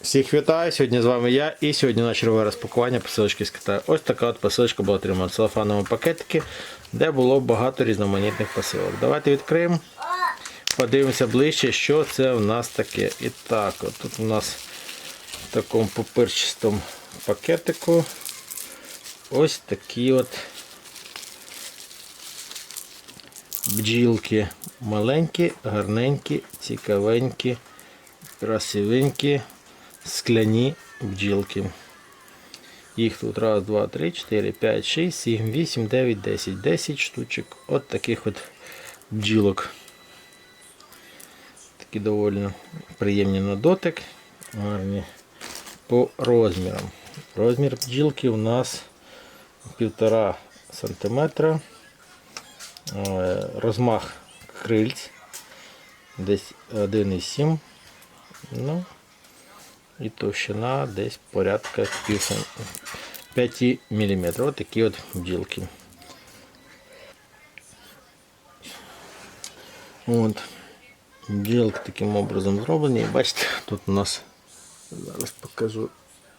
Всіх вітаю! Сьогодні з вами я і сьогодні на чергове розпакування посилочки з Китаю. Ось така от посилочка була отримана в целофановому пакетикі, де було багато різноманітних посилок. Давайте відкриємо. Подивимося ближче, що це в нас таке. І так, от тут у нас в такому папирчастому пакетику ось такі от бджілки. Маленькі, гарненькі, цікавенькі, красивенькі, скляні бджілки. Їх тут раз, два, три, чотири, п'ять, шість, сім, вісім, дев'ять, десять. Десять штучок. От таких от бджілок. Такі доволі приємні на дотик. Гарні по розмірам. Розмір бджілки у нас півтора сантиметра. Е, Розмах крильць десь 1,7. Ну, і товщина десь порядка 5 мм. Ось такі от бджілки. От. Бджілки таким образом зроблені. Бачите, тут у нас зараз покажу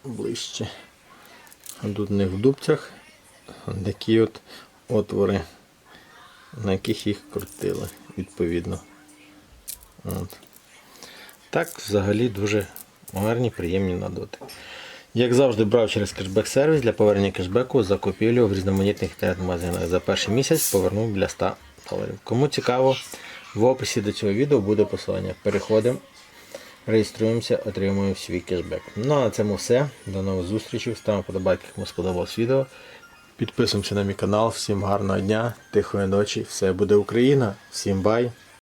ближче. Тут у них в дубцях такі от отвори, на яких їх крутили, відповідно. От. Так, взагалі дуже гарні, приємні на дотик. Як завжди, брав через кешбек сервіс для повернення кешбеку закупівлю в різноманітних інтернет-магазинах. За перший місяць повернув біля 100 доларів. Кому цікаво, в описі до цього відео буде посилання. Переходимо, реєструємося, отримуємо свій кешбек. Ну а на цьому все. До нових зустрічей. Ставимо подобайки, кому сподобалось відео. Підписуємося на мій канал. Всім гарного дня, тихої ночі. Все буде Україна. Всім бай!